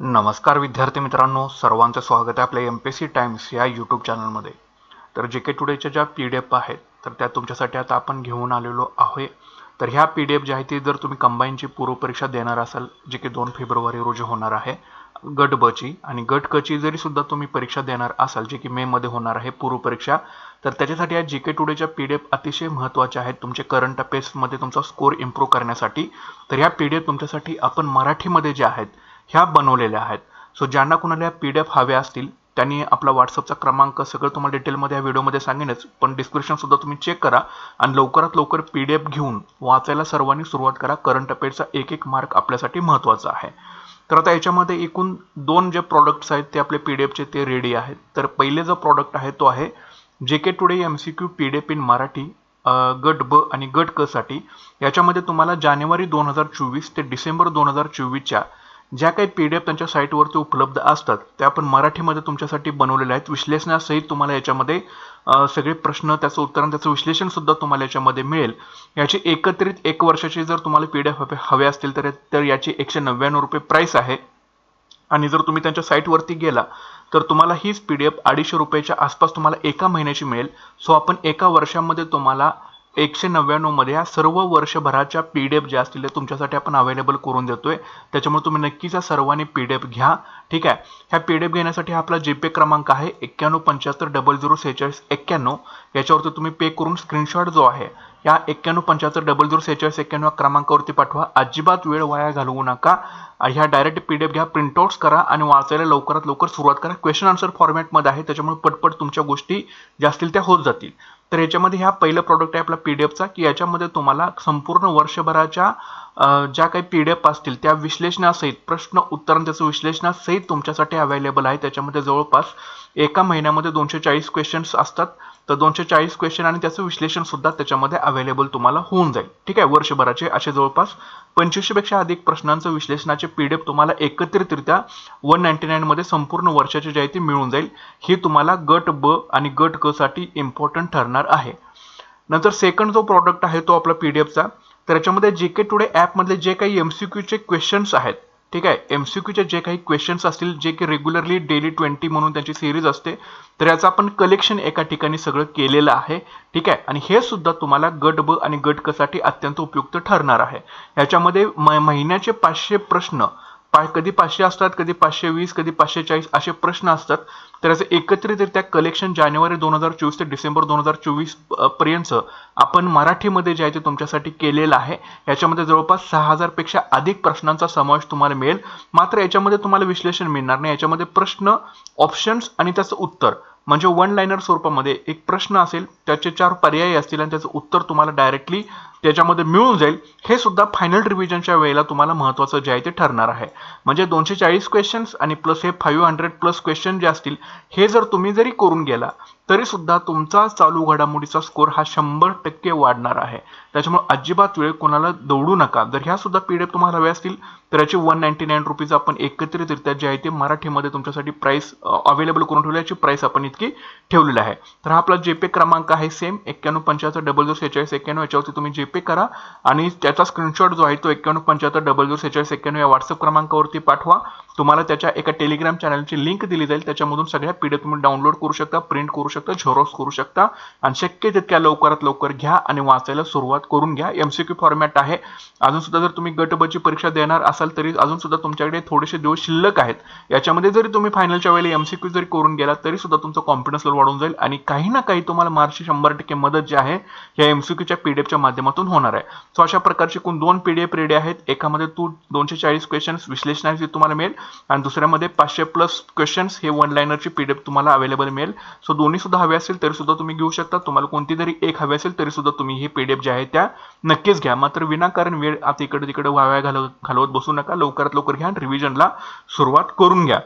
नमस्कार विद्यार्थी मित्रांनो सर्वांचं स्वागत आहे आपल्या एम पी सी टाइम्स या यूट्यूब चॅनलमध्ये तर जे के टुडेच्या ज्या पी डी एफ आहेत तर त्या तुमच्यासाठी आता आपण घेऊन आलेलो आहे. तर ह्या पी डी एफ ज्या आहेत ती जर तुम्ही कंबाईनची पूर्वपरीक्षा देणार असाल जे की दोन फेब्रुवारी रोजी होणार आहे गट बची आणि गट कची जरी सुद्धा तुम्ही परीक्षा देणार असाल जे की मेमध्ये होणार आहे पूर्वपरीक्षा तर त्याच्यासाठी या जी के टुडेच्या पी डी एफ अतिशय महत्त्वाच्या आहेत. तुमचे करंट अफेअर्समध्ये तुमचा स्कोर इम्प्रूव्ह करण्यासाठी तर ह्या पी डी एफ तुमच्यासाठी आपण मराठीमध्ये जे आहेत ह्या बनवलेल्या आहेत. सो ज्यांना कुणाला पी डी एफ हव्या असतील त्यांनी आपला व्हॉट्सअपचा क्रमांक सगळं तुम्हाला डिटेलमध्ये या व्हिडिओमध्ये सांगेनच पण डिस्क्रिप्शनसुद्धा तुम्ही चेक करा आणि लवकरात लवकर पी डी एफ घेऊन वाचायला सर्वांनी सुरुवात करा. करंट अफेअरचा एक एक मार्क आपल्यासाठी महत्त्वाचा आहे. तर आता याच्यामध्ये एकूण दोन जे प्रॉडक्ट्स आहेत ते आपले पी डी एफचे ते रेडी आहेत. तर पहिले जो प्रॉडक्ट आहे तो आहे G K today M C Q P D F in Marathi गट ब आणि गट क साठी. याच्यामध्ये तुम्हाला जानेवारी दोन हजार चोवीस ते डिसेंबर दोन हजार चोवीसच्या ज्या काही पी डी एफ त्यांच्या साईटवरती उपलब्ध असतात त्या आपण मराठीमध्ये तुमच्यासाठी बनवलेल्या आहेत. विश्लेषणासहित तुम्हाला याच्यामध्ये सगळे प्रश्न त्याचं उत्तर आणि त्याचं विश्लेषण सुद्धा तुम्हाला याच्यामध्ये मिळेल. याची एकत्रित एक वर्षाची जर तुम्हाला पी डी एफ हवे असतील तर तर याची एकशे नव्याण्णव रुपये प्राईस आहे. आणि जर तुम्ही त्यांच्या साईटवरती गेला तर तुम्हाला हीच पी डी एफ अडीचशे रुपयाच्या आसपास तुम्हाला एका महिन्याची मिळेल. सो आपण एका वर्षामध्ये तुम्हाला एकशे नव्याण्णवमध्ये ह्या सर्व वर्षभराच्या पी डी एफ ज्या असतील त्या तुमच्यासाठी आपण अवेलेबल करून देतोय. त्याच्यामुळे तुम्ही नक्कीच या सर्वांनी पी डी एफ घ्या. ठीक आहे? ह्या पी डी एफ घेण्यासाठी हा आपला जीपे क्रमांक आहे एक्क्याण्णव पंच्याहत्तर डबल झिरो सेहेचाळीस एक्क्याण्णव. याच्यावरती तुम्ही पे करून स्क्रीनशॉट जो आहे या एक्क्याण्णव पंच्याहत्तर डबल झिरो सेहेचाळीस एक्क्याण्णव क्रमांकावरती पाठवा. अजिबात वेळ वाया घालवू नका. ह्या डायरेक्ट पी डी एफ घ्या प्रिंटआउट्स करा आणि वाचायला लवकरात लवकर सुरुवात करा. क्वेश्चन आन्सर फॉर्मॅटमध्ये आहे त्याच्यामुळे पटपट तुमच्या गोष्टी ज्या असतील त्या होत जातील. तर याच्यामध्ये ह्या पहिलं प्रॉडक्ट आहे आपला पी डी एफचा की याच्यामध्ये तुम्हाला संपूर्ण वर्षभराच्या ज्या काही पी डी एफ असतील त्या विश्लेषणासहित प्रश्न उत्तर त्याचं विश्लेषणासहित तुमच्यासाठी अवेलेबल आहे. त्याच्यामध्ये जवळपास एका महिन्यामध्ये दोनशे चाळीस क्वेश्चन्स असतात. तर दोनशे चाळीस क्वेश्चन आणि त्याचं विश्लेषण सुद्धा त्याच्यामध्ये अवेलेबल तुम्हाला होऊन जाईल. ठीक आहे? वर्षभराचे असे जवळपास पंचवीसशे पेक्षा अधिक प्रश्नांचं विश्लेषणाचे पीडीएफ तुम्हाला एकत्रितरित्या वन नाईन्टी नाईनमध्ये संपूर्ण वर्षाचे जे आहे ते मिळून जाईल. ही तुम्हाला गट ब आणि गट क साठी इम्पॉर्टंट ठरणार आहे. नंतर सेकंड जो प्रॉडक्ट आहे तो आपला पी डी एफचा तर याच्यामध्ये जे के टुडे ॲपमधले जे काही एम सी क्यूचे क्वेश्चन्स आहेत ठीक आहे? एम सी क्यूचे जे काही क्वेश्चन्स असतील जे की रेग्युलरली डेली ट्वेंटी म्हणून त्यांची सिरीज असते तर याचं आपण कलेक्शन एका ठिकाणी सगळं केलेलं आहे. ठीक आहे? आणि हे सुद्धा तुम्हाला गट ब आणि गट कसाठी अत्यंत उपयुक्त ठरणार आहे. याच्यामध्ये महिन्याचे पाचशे प्रश्न पा कधी पाचशे असतात कधी पाचशे वीस कधी पाचशे चाळीस असे प्रश्न असतात. तर याचं एकत्रितरित्या कलेक्शन जानेवारी दोन हजार चोवीस ते डिसेंबर दोन हजार चोवीसपर्यंत आपण मराठीमध्ये जे आहे ते तुमच्यासाठी केलेलं आहे. याच्यामध्ये जवळपास सहा हजारपेक्षा अधिक प्रश्नांचा समावेश तुम्हाला मिळेल. मात्र याच्यामध्ये तुम्हाला विश्लेषण मिळणार नाही. याच्यामध्ये प्रश्न ऑप्शन्स आणि त्याचं उत्तर. म्हणजे वन लाईनर स्वरूपामध्ये एक प्रश्न असेल त्याचे चार पर्याय असतील आणि त्याचं उत्तर तुम्हाला डायरेक्टली त्याच्यामध्ये मिळून जाईल. हे सुद्धा फायनल रिव्हिजनच्या वेळेला तुम्हाला महत्त्वाचं जे आहे ते ठरणार आहे. म्हणजे दोनशे चाळीस क्वेश्चन्स आणि प्लस हे फाईव्ह हंड्रेड प्लस क्वेश्चन जे असतील हे जर तुम्ही जरी करून गेला तरी सुद्धा तुमचा चालू घडामोडीचा स्कोर हा शंभर टक्के वाढणार आहे. त्याच्यामुळे अजिबात वेळ कोणाला दौडू नका. जर ह्या सुद्धा पी डी एफ तुम्हाला हव्या असतील तर याची वन नाईन्टी नाईन रुपीज आपण एकत्रितरित्या जे आहे ते मराठीमध्ये तुमच्यासाठी प्राईस अवेलेबल करून ठेवली. याची प्राईस आपण इतकी ठेवलेली आहे. तर हा आपला जेपे क्रमांक आहे सेम एक्क्याण्णव पंच्याहत्तर डबल झिरो सेहेचाळीस एक्क्याण्णव याच्यावरती तुम्ही जेपे करा. आणि त्याचा स्क्रीनशॉट जो आहे तो एक्क्याण्णव पंच्याहत्तर डबल झिरो सेहेचाळीस एक्क्याण्णव या व्हॉट्सअप क्रमांकावरती पाठवा. तुम्हाला त्याच्या एका टेलिग्राम चॅनलची लिंक दिली जाईल. त्याच्यामधून सगळ्या पी डी एफ तुम्ही डाउनलोड करू शकता प्रिंट करू शकता झेरॉक्स करू शकता. आणि शक्य तितक्या लवकरात लवकर घ्या आणि वाचायला सुरुवात करून घ्या. एमसीक्यू फॉर्मॅट आहे. अजून सुद्धा जर तुम्ही गटबची परीक्षा देणार असाल तरी अजून सुद्धा तुमच्याकडे थोडेसे दिवस शिल्लक आहेत. याच्यामध्ये जरी तुम्ही फायनलच्या वेळेला एमसीक्यू जरी करून गेला तरी सुद्धा तुमचा कॉन्फिडन्स लेवल वाढून जाईल आणि काही ना काही तुम्हाला मार्कची शंभर टक्के मदत जी आहे या एमसीक्यूच्या पीडीएफच्या माध्यमातून होणार आहे. सो अशा प्रकारचे एकूण दोन पीडीएफ रेडी आहेत. एकामध्ये तू दोनशे चाळीस क्वेश्चन्स विश्लेषणाची तुम्हाला मिळेल. आणि दुसऱ्यामध्ये पाचशे प्लस क्वेश्चन्स हे वन लाईनरची पीडीएफ तुम्हाला अवेलेबल मिळेल. सो दोन्ही सुद्धा हवे असेल तरी सुद्धा तुम्ही घेऊ शकता. तुम्हाला कोणती तरी एक हवी असेल तरी सुद्धा तुम्ही ही एफ जे आहे त्या नक्कीच घ्या. मात्र विनाकारण वेळ आता इकडे तिकडे वाया घालव घालवत बसू नका. लवकरात लवकर घ्या रिव्हिजनला सुरुवात करून घ्या.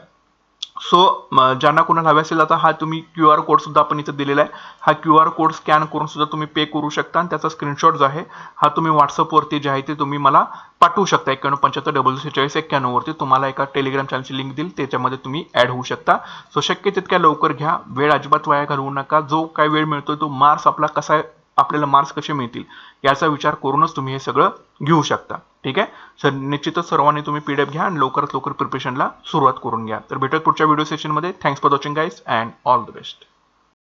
सो ज्यांना कोणाला हवे असेल आता हा तुम्ही क्यू आर कोड सुद्धा आपण इथं दिलेला आहे. हा क्यू आर कोड स्कॅन करून सुद्धा तुम्ही पे करू शकता आणि त्याचा स्क्रीनशॉट जो आहे हा तुम्ही व्हॉट्सअपवरती जे आहे ते तुम्ही मला पाठवू शकता. एक्क्याण्णव पंच्याहत्तर डबल सेहेचाळीस एक्क्याण्णववरती तुम्हाला एका टेलिग्राम चॅनलची लिंक देईल. त्याच्यामध्ये तुम्ही ॲड होऊ शकता. सो शक्य तितक्या लवकर घ्या. वेळ अजिबात वाया घालवू नका. जो काय वेळ मिळतोय तो मार्क्स आपला कसा आपल्याला मार्क्स कसे मिळतील? याचा विचार करूनच तुम्ही हे सगळं घेऊ शकता. ठीक आहे? सर निश्चितच सर्वांनी तुम्ही पीडीएफ घ्या आणि लवकरात लवकर प्रिपरेशनला सुरुवात करून घ्या. तर भेटत पुढच्या व्हिडिओ सेशनमध्ये thanks for watching guys and all the best